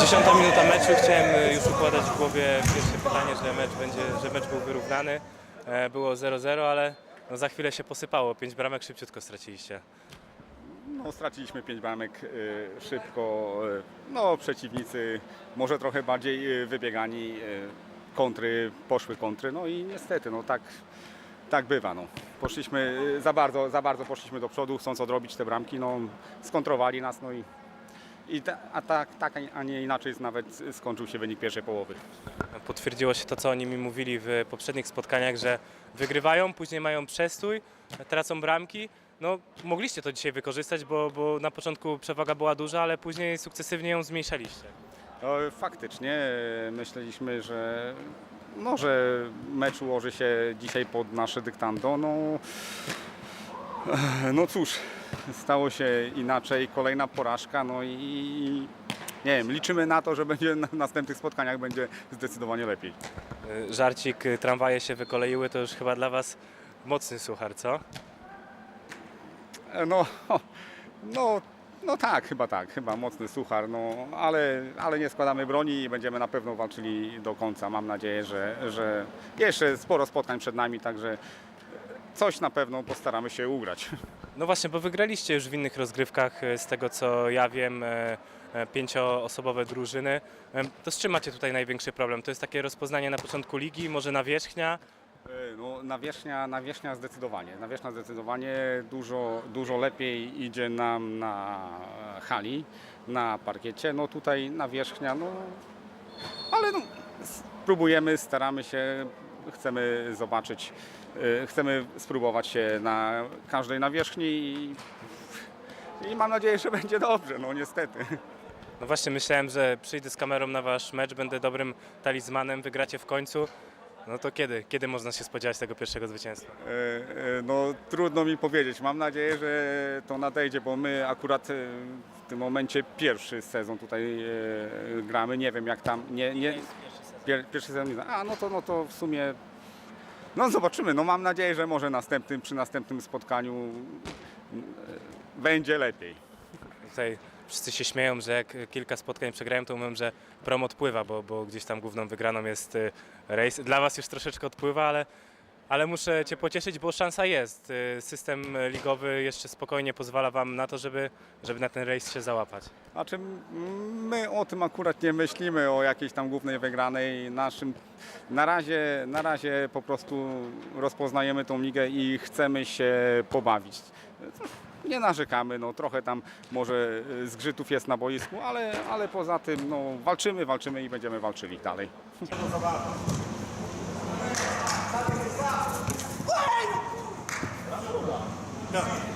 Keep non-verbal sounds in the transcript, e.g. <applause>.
Dziesiąta minuta meczu, chciałem e, już układać w głowie pierwsze pytanie, że mecz, będzie, że mecz był wyrównany. E, Było 0-0, ale no za chwilę się posypało. Pięć bramek szybciutko straciliście. No, straciliśmy pięć bramek y, szybko. No, przeciwnicy może trochę bardziej wybiegani. Kontry, poszły kontry. No i niestety, no tak, tak bywa. No. Poszliśmy za bardzo, za bardzo poszliśmy do przodu, chcąc odrobić te bramki. No, skontrowali nas, no i, i ta, a tak, tak, a nie inaczej nawet skończył się wynik pierwszej połowy. Potwierdziło się to, co oni mi mówili w poprzednich spotkaniach, że wygrywają, później mają przestój, tracą bramki. No, mogliście to dzisiaj wykorzystać, bo, bo na początku przewaga była duża, ale później sukcesywnie ją zmniejszaliście. No, faktycznie e, myśleliśmy, że, no, że mecz ułoży się dzisiaj pod nasze dyktando. No, no cóż, stało się inaczej. Kolejna porażka. No i nie wiem, liczymy na to, że będzie na następnych spotkaniach będzie zdecydowanie lepiej. E, Żarcik, e, tramwaje się wykoleiły, to już chyba dla Was mocny suchar, co? E, No, no, no tak, chyba tak, chyba mocny suchar, no, ale, ale nie składamy broni i będziemy na pewno walczyli do końca. Mam nadzieję, że, że jeszcze sporo spotkań przed nami, także coś na pewno postaramy się ugrać. No właśnie, bo wygraliście już w innych rozgrywkach, e, z tego co ja wiem, e, e, pięcioosobowe drużyny. To z czym macie tutaj największy problem? To jest takie rozpoznanie na początku ligi, może nawierzchnia? No, nawierzchnia, nawierzchnia zdecydowanie. Nawierzchnia zdecydowanie dużo, dużo lepiej idzie nam na hali, na parkiecie. No tutaj nawierzchnia, no ale no, spróbujemy, staramy się, chcemy zobaczyć, e, chcemy spróbować się na każdej nawierzchni i, i mam nadzieję, że <laughs> będzie dobrze, no niestety. No właśnie, myślałem, że przyjdę z kamerą na Wasz mecz, będę dobrym talizmanem, wygracie w końcu. No to kiedy? Kiedy można się spodziewać tego pierwszego zwycięstwa? E, e, No trudno mi powiedzieć. Mam nadzieję, że to nadejdzie, bo my akurat e, w tym momencie pierwszy sezon tutaj gramy. Nie wiem jak tam. Nie, nie, pier, pierwszy sezon nie znam. A no to, no to w sumie. No zobaczymy. No mam nadzieję, że może następnym, przy następnym spotkaniu e, będzie lepiej. Tutaj wszyscy się śmieją, że jak kilka spotkań przegrałem, to mówią, że prom odpływa, bo, bo gdzieś tam główną wygraną jest y, rejs. Dla Was już troszeczkę odpływa, ale, ale muszę Cię pocieszyć, bo szansa jest. Y, System ligowy jeszcze spokojnie pozwala Wam na to, żeby, żeby na ten rejs się załapać. Znaczy my o tym akurat nie myślimy, o jakiejś tam głównej wygranej. Naszym, na, razie, na razie po prostu rozpoznajemy tą ligę i chcemy się pobawić. Nie narzekamy, no trochę tam może y, zgrzytów jest na boisku, ale, ale poza tym no, walczymy, walczymy i będziemy walczyli dalej. No.